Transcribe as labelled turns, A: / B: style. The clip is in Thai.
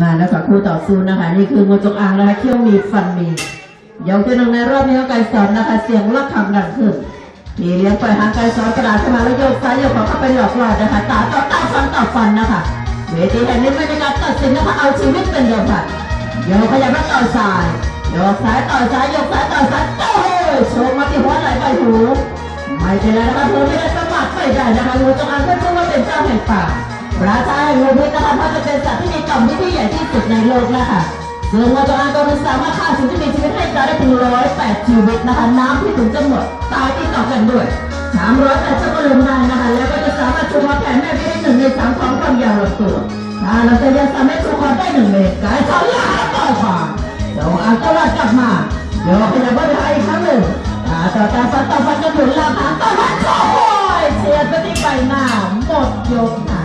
A: มาแล้วค่ะคู่ต่อสู้นะคะ นี่คืองูจงอางนะคะเขี้ยวมีฟันมียกที่หนึ่งในรอบนี้ก็ไก่สอนนะคะ เสียงระฆังดังขึ้นทีเลี้ยงปล่อยหางไก่สอนกระดาษขึ้นมาแล้วโยกซ้ายโยกขวาเข้าไปหลอกหลอดนะคะตาต่อตาฟันต่อฟันนะคะเวทีแห่งนี้ไม่ได้การตัดสินนะคะเอาชีวิตเป็นเดิมพันโยกขยับแล้วต่อยซ้ายโยกซ้ายต่อยซ้ายโยกซ้ายต่อยซ้ายโอ้ยโชว์มาที่หัวไหล่ใบหูไม่เป็นไรนะคะเธอไม่ได้ประมาทไม่ได้นะคะงูจงอางก็ชื่อว่าเป็นเจ้าแห่งป่า ระเจ้าแห่งงูพิษนะคะเพราะจะเป็นสัตว์ที่มีกล่อมที่ที่ใหญ่ที่สุดในโลกนะคะซึ่งงูจงอางตัวนึงสามารถฆ่าสิ่งที่มีชีวิตให้ตายได้ถึงร้อยแปดชีวิตนะคะน้ำที่ถึงจะหมดตายที่ต่อกันด้วยสามร้อยแปดจะก็ลืมได้นะคะแล้วก็จะสามารถชูคอแผ่แม่ได้หนึ่งในสามของความยาวลำตัวถ้าเราจะยังสามารถชูคอได้หนึ่งเมตรกายเขายาวต่อขวาจงอางก็รอดกลับมาเดี๋ยวขยับว่าไปอีกครั้งหนึ่งตาต่อตาฟันต่อฟันจนถึงลำหางต่อฟันโอ้ยเฉียดไปที่ใบหน้าหมดยกค่ะ